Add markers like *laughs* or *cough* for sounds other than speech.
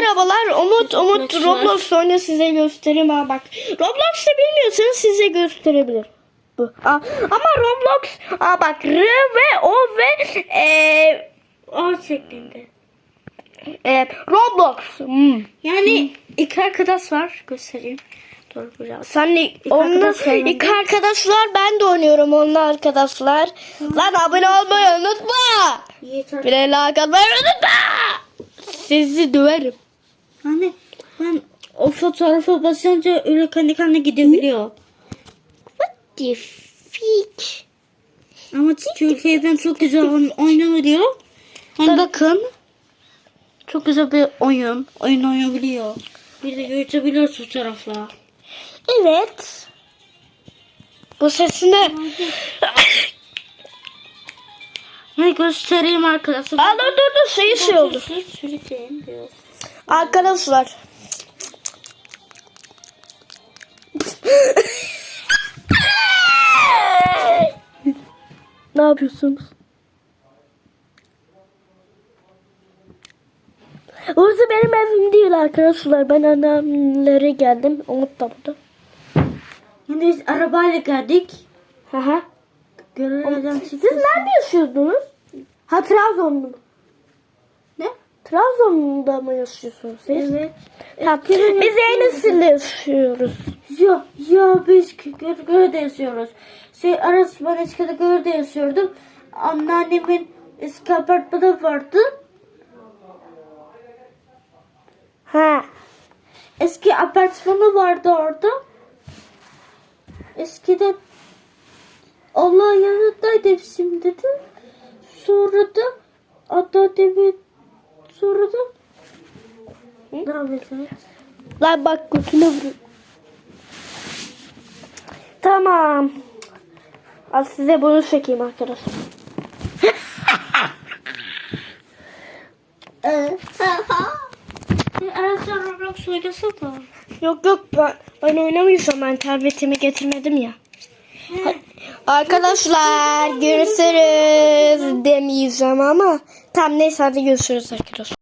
merhabalar. Umut Umut Roblox oyunu size göstereyim ha bak. Roblox'ta bilmiyorsanız size gösterebilir. Bu. Aa, ama Roblox aa bak R ve O ve e, O şeklinde. e, Roblox. Hmm. Yani iki arkadaş var. Göstereyim. Dur biraz. Sen de onunla arkadaşlar var. ilk arkadaşlar ben de oynuyorum onunla arkadaşlar. Lan abone olmayı unutma. Bir el atmayı unutma. Sizi döverim. Hani ben o fotoğrafa basınca öyle kendi kendine gidebiliyor. What the fuck? Ama Türkiye'den çok güzel oyun oynanıyor. Hani bakın. Çok güzel bir oyun. Oyun oynayabiliyor. Bir de yürütebiliyor fotoğrafla. Evet. Bu sesine Yani göstereyim arkadaşlar. Aa, dur dur dur şey şey oldu. Arkadaşlar. ne yapıyorsunuz? Burası benim evim değil arkadaşlar. Ben annemlere geldim. Umut da burada. Biz arabayla geldik. Hı hı. Görevden Siz nerede yaşıyordunuz? Ha Trabzon'da? Ne? Trabzon'da mı yaşıyorsunuz siz? Evet. Ha, biz Eynesi'nde yaşıyoruz. Ya, ya biz Göre'de yaşıyoruz. Şey, Aras ben eskide Göre'de yaşıyordum. Anneannemin eski apartmanı vardı. Ha. Eski apartmanı vardı orada. Eskiden Allah yanındaydı şimdi de. Sonra da anneannemin sonra da ne yapıyorsun? Lan bak götüne vuruyor. Tamam. Al size bunu çekeyim arkadaşlar. *laughs* Aras sen Roblox oynasana. Yok yok ben, ben oynamayacağım ben tabletimi getirmedim ya. Arkadaşlar görüşürüz demeyeceğim ama tam neyse hadi görüşürüz arkadaşlar.